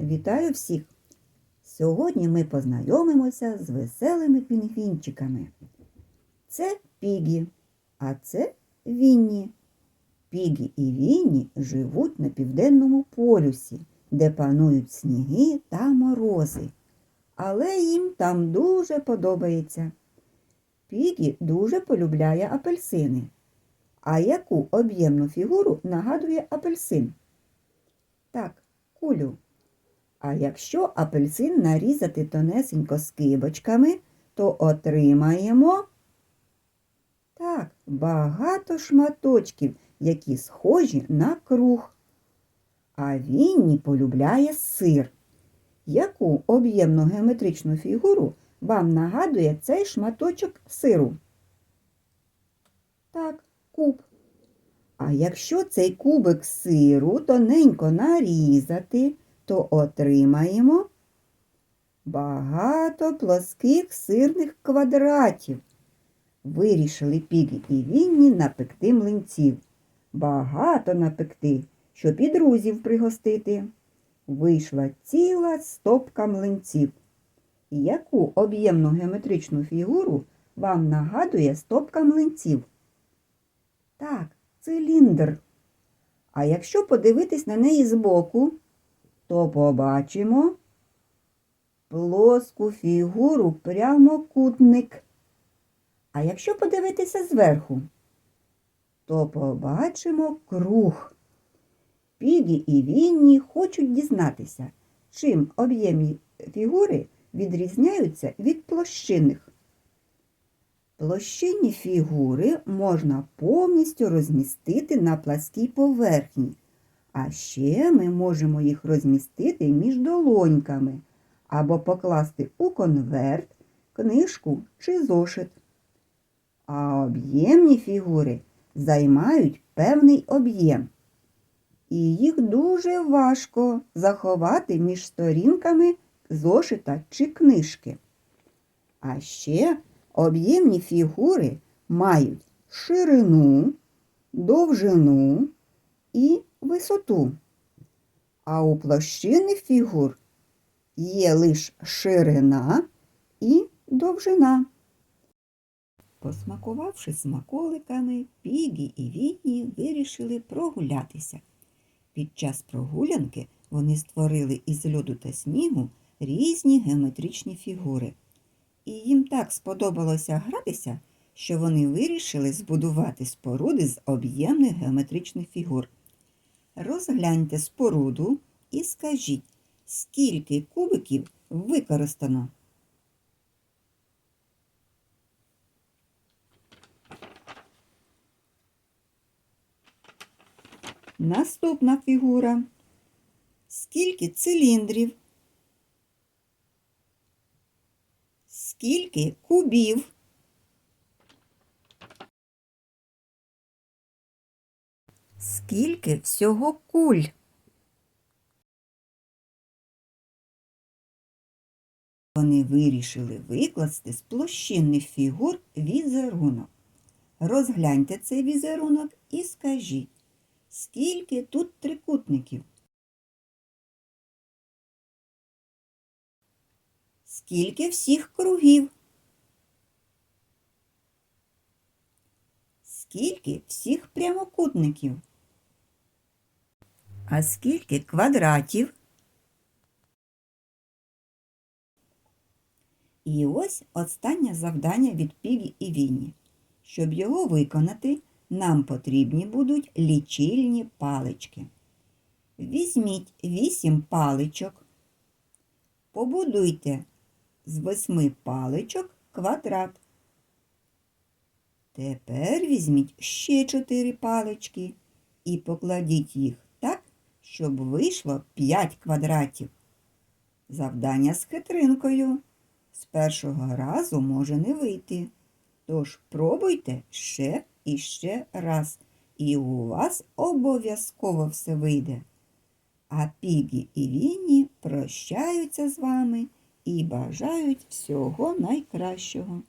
Вітаю всіх! Сьогодні ми познайомимося з веселими пінгвінчиками. Це Пігі, а це Вінні. Пігі і Вінні живуть на південному полюсі, де панують сніги та морози. Але їм там дуже подобається. Пігі дуже полюбляє апельсини. А яку об'ємну фігуру нагадує апельсин? Так, кулю. А якщо апельсин нарізати тонесенько скибочками, то отримаємо так, багато шматочків, які схожі на круг. А Вінні полюбляє сир. Яку об'ємну геометричну фігуру вам нагадує цей шматочок сиру? Так, куб. А якщо цей кубик сиру тоненько нарізати, то отримаємо багато плоских сирних квадратів. Вирішили Пігі і Вінні напекти млинців. Багато напекти, щоб і друзів пригостити. Вийшла ціла стопка млинців. Яку об'ємну геометричну фігуру вам нагадує стопка млинців? Так, циліндр. А якщо подивитись на неї збоку, то побачимо плоску фігуру прямокутник. А якщо подивитися зверху, то побачимо круг. Пігі і Вінні хочуть дізнатися, чим об'ємні фігури відрізняються від площинних. Площинні фігури можна повністю розмістити на пласкій поверхні, а ще ми можемо їх розмістити між долоньками або покласти у конверт, книжку чи зошит. А об'ємні фігури займають певний об'єм. І їх дуже важко заховати між сторінками зошита чи книжки. А ще об'ємні фігури мають ширину, довжину і висоту. А у площинних фігур є лише ширина і довжина. Посмакувавши смаколиками, Пігі і Вінні вирішили прогулятися. Під час прогулянки вони створили із льоду та снігу різні геометричні фігури. І їм так сподобалося гратися, що вони вирішили збудувати споруди з об'ємних геометричних фігур. Розгляньте споруду і скажіть, скільки кубиків використано. Наступна фігура. Скільки циліндрів? Скільки кубів? Скільки всього куль? Вони вирішили викласти з площинних фігур візерунок. Розгляньте цей візерунок і скажіть, скільки тут трикутників? Скільки всіх кругів? Скільки всіх прямокутників? А скільки квадратів? І ось останнє завдання від Пігі і Вінні. Щоб його виконати, нам потрібні будуть лічильні палички. Візьміть вісім паличок, побудуйте з восьми паличок квадрат. Тепер візьміть ще чотири палички і покладіть їх щоб вийшло п'ять квадратів. Завдання з хитринкою. З першого разу може не вийти. Тож пробуйте ще і ще раз, і у вас обов'язково все вийде. А Пігі і Вінні прощаються з вами і бажають всього найкращого.